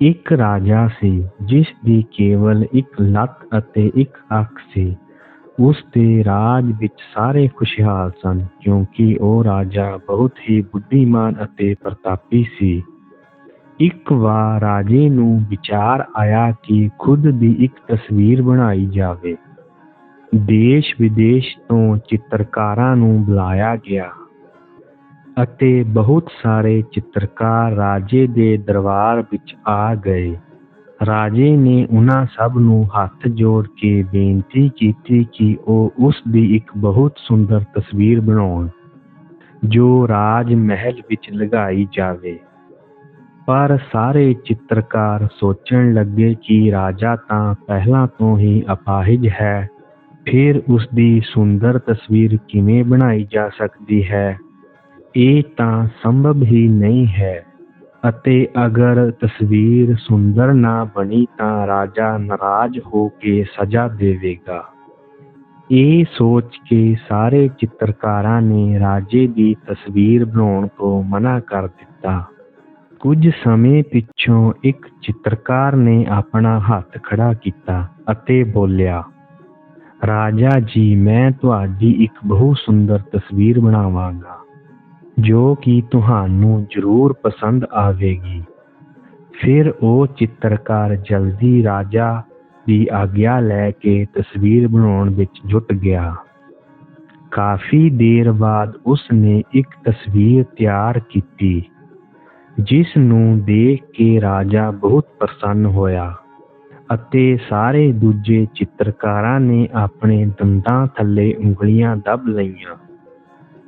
ਇੱਕ ਰਾਜਾ ਸੀ, ਜਿਸ ਦੀ ਕੇਵਲ ਇੱਕ ਲੱਤ ਅਤੇ ਇੱਕ ਅੱਖ ਸੀ। ਉਸ ਦੇ ਰਾਜ ਵਿੱਚ ਸਾਰੇ ਖੁਸ਼ਹਾਲ ਸਨ, ਕਿਉਂਕਿ ਉਹ ਰਾਜਾ ਬਹੁਤ ਹੀ ਬੁੱਧੀਮਾਨ ਅਤੇ ਪ੍ਰਤਾਪੀ ਸੀ। ਇੱਕ ਵਾਰ ਰਾਜੇ ਨੂੰ ਵਿਚਾਰ ਆਇਆ ਕਿ ਖੁਦ ਦੀ ਇੱਕ ਤਸਵੀਰ ਬਣਾਈ ਜਾਵੇ। ਦੇਸ਼ ਵਿਦੇਸ਼ ਤੋਂ ਚਿੱਤਰਕਾਰਾਂ ਨੂੰ ਬੁਲਾਇਆ ਗਿਆ। ਅਤੇ ਬਹੁਤ ਸਾਰੇ ਚਿੱਤਰਕਾਰ ਰਾਜੇ ਦੇ ਦਰਬਾਰ ਵਿੱਚ ਆ ਗਏ। ਰਾਜੇ ਨੇ ਉਹਨਾਂ ਸਭ ਨੂੰ ਹੱਥ ਜੋੜ ਕੇ ਬੇਨਤੀ ਕੀਤੀ ਕਿ ਉਹ ਉਸ ਦੀ ਇੱਕ ਬਹੁਤ ਸੁੰਦਰ ਤਸਵੀਰ ਬਣਾਉਣ, ਜੋ ਰਾਜ ਮਹਿਲ ਵਿੱਚ ਲਗਾਈ ਜਾਵੇ। ਪਰ ਸਾਰੇ ਚਿੱਤਰਕਾਰ ਸੋਚਣ ਲੱਗੇ ਕਿ ਰਾਜਾ ਤਾਂ ਪਹਿਲਾਂ ਤੋਂ ਹੀ ਅਪਾਹਿਜ ਹੈ, ਫਿਰ ਉਸ ਦੀ ਸੁੰਦਰ ਤਸਵੀਰ ਕਿਵੇਂ ਬਣਾਈ ਜਾ ਸਕਦੀ ਹੈ? ਇਹ ਤਾਂ ਸੰਭਵ ਹੀ ਨਹੀਂ ਹੈ। ਅਤੇ ਅਗਰ ਤਸਵੀਰ ਸੁੰਦਰ ਨਾ ਬਣੀ ਤਾਂ ਰਾਜਾ ਨਾਰਾਜ਼ ਹੋ ਕੇ ਸਜ਼ਾ ਦੇਵੇਗਾ। ਇਹ ਸੋਚ ਕੇ ਸਾਰੇ ਚਿੱਤਰਕਾਰਾਂ ਨੇ ਰਾਜੇ ਦੀ ਤਸਵੀਰ ਬਣਾਉਣ ਤੋਂ ਮਨਾ ਕਰ ਦਿੱਤਾ। ਕੁਝ ਸਮੇਂ ਪਿੱਛੋਂ ਇੱਕ ਚਿੱਤਰਕਾਰ ਨੇ ਆਪਣਾ ਹੱਥ ਖੜਾ ਕੀਤਾ ਅਤੇ ਬੋਲਿਆ, ਰਾਜਾ ਜੀ, ਮੈਂ ਤੁਹਾਡੀ ਇੱਕ ਬਹੁਤ ਸੁੰਦਰ ਤਸਵੀਰ ਬਣਾਵਾਂਗਾ। ਜੋ ਕਿ ਤੁਹਾਨੂੰ ਜ਼ਰੂਰ ਪਸੰਦ ਆਵੇਗੀ। ਫਿਰ ਉਹ ਚਿੱਤਰਕਾਰ ਜਲਦੀ ਰਾਜਾ ਦੀ ਆਗਿਆ ਲੈ ਕੇ ਤਸਵੀਰ ਬਣਾਉਣ ਵਿੱਚ ਜੁਟ ਗਿਆ। ਕਾਫੀ ਦੇਰ ਬਾਅਦ ਉਸ ਨੇ ਇੱਕ ਤਸਵੀਰ ਤਿਆਰ ਕੀਤੀ, ਜਿਸ ਨੂੰ ਦੇਖ ਕੇ ਰਾਜਾ ਬਹੁਤ ਪ੍ਰਸੰਨ ਹੋਇਆ ਅਤੇ ਸਾਰੇ ਦੂਜੇ ਚਿੱਤਰਕਾਰਾਂ ਨੇ ਆਪਣੇ ਦੰਦਾਂ ਥੱਲੇ ਉਂਗਲੀਆਂ ਦੱਬ ਲਈਆਂ।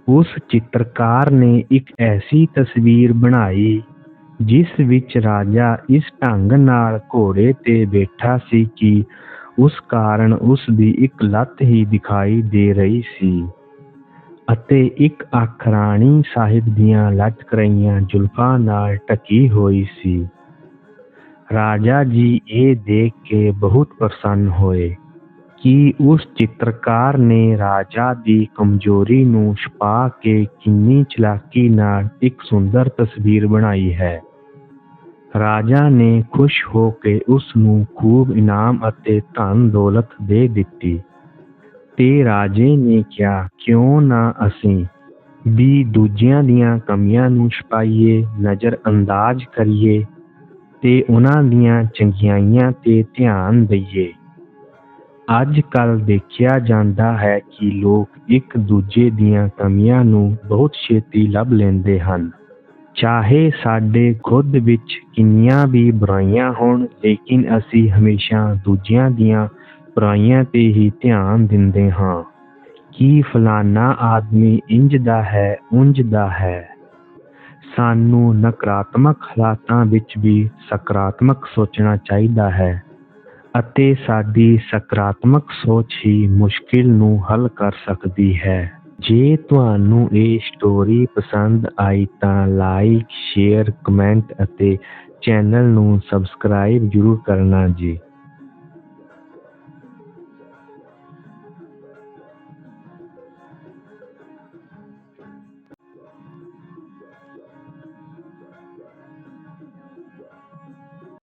ਉਸ ਚਿੱਤਰਕਾਰ ਨੇ ਇੱਕ ਐਸੀ ਤਸਵੀਰ ਬਣਾਈ, ਜਿਸ ਵਿੱਚ ਰਾਜਾ ਇਸ ਢੰਗ ਨਾਲ ਘੋੜੇ ਤੇ ਬੈਠਾ ਸੀ ਕਿ ਉਸ ਕਾਰਨ ਉਸ ਦੀ ਇੱਕ ਲੱਤ ਹੀ ਦਿਖਾਈ ਦੇ ਰਹੀ ਸੀ ਅਤੇ ਇੱਕ ਅੱਖ ਰਾਣੀ ਸਾਹਿਬ ਦੀਆਂ ਲਟਕ ਰਹੀਆਂ ਜ਼ੁਲਫਾਂ ਨਾਲ ਢਕੀ ਹੋਈ ਸੀ। ਰਾਜਾ ਜੀ ਇਹ ਦੇਖ ਕੇ ਬਹੁਤ ਪ੍ਰਸੰਨ ਹੋਏ। ਕਿ ਉਸ ਚਿੱਤਰਕਾਰ ਨੇ ਰਾਜਾ ਦੀ ਕਮਜ਼ੋਰੀ ਨੂੰ ਛੁਪਾ ਕੇ ਕਿੰਨੀ ਚਲਾਕੀ ਨਾਲ ਇੱਕ ਸੁੰਦਰ ਤਸਵੀਰ ਬਣਾਈ ਹੈ। ਰਾਜਾ ਨੇ ਖੁਸ਼ ਹੋ ਕੇ ਉਸ ਨੂੰ ਖੂਬ ਇਨਾਮ ਅਤੇ ਧਨ ਦੌਲਤ ਦੇ ਦਿੱਤੀ ਤੇ ਰਾਜੇ ਨੇ ਕਿਹਾ, ਕਿਉਂ ਨਾ ਅਸੀਂ ਵੀ ਦੂਜਿਆਂ ਦੀਆਂ ਕਮੀਆਂ ਨੂੰ ਛੁਪਾਈਏ ਨਜ਼ਰ ਅੰਦਾਜ਼ ਕਰੀਏ ਤੇ ਉਹਨਾਂ ਦੀਆਂ ਚੰਗਿਆਈਆਂ ਤੇ ਧਿਆਨ ਦਈਏ। ਅੱਜ ਕੱਲ੍ਹ ਦੇਖਿਆ ਜਾਂਦਾ ਹੈ ਕਿ ਲੋਕ ਇੱਕ ਦੂਜੇ ਦੀਆਂ ਕਮੀਆਂ ਨੂੰ ਬਹੁਤ ਛੇਤੀ ਲੱਭ ਲੈਂਦੇ ਹਨ। ਚਾਹੇ ਸਾਡੇ ਖੁਦ ਵਿੱਚ ਕਿੰਨੀਆਂ ਵੀ ਬੁਰਾਈਆਂ ਹੋਣ, ਲੇਕਿਨ ਅਸੀਂ ਹਮੇਸ਼ਾ ਦੂਜਿਆਂ ਦੀਆਂ ਬੁਰਾਈਆਂ ਤੇ ਹੀ ਧਿਆਨ ਦਿੰਦੇ ਹਾਂ। ਕਿ ਫਲਾਨਾ ਆਦਮੀ ਇੰਜ ਦਾ ਹੈ ਉਂਝ ਦਾ ਹੈ? ਸਾਨੂੰ ਨਕਾਰਾਤਮਕ ਹਾਲਾਤਾਂ ਵਿੱਚ ਵੀ ਸਕਾਰਾਤਮਕ ਸੋਚਣਾ ਚਾਹੀਦਾ ਹੈ। ਅਤੇ ਸਾਡੀ ਸਕਾਰਾਤਮਕ ਸੋਚ ਹੀ ਮੁਸ਼ਕਿਲ ਨੂੰ ਹੱਲ ਕਰ ਸਕਦੀ ਹੈ। ਜੇ ਤੁਹਾਨੂੰ ਇਹ ਸਟੋਰੀ ਪਸੰਦ ਆਈ ਤਾਂ ਲਾਈਕ ਸ਼ੇਅਰ ਕਮੈਂਟ ਅਤੇ ਚੈਨਲ ਨੂੰ ਸਬਸਕ੍ਰਾਈਬ ਜ਼ਰੂਰ ਕਰਨਾ ਜੀ।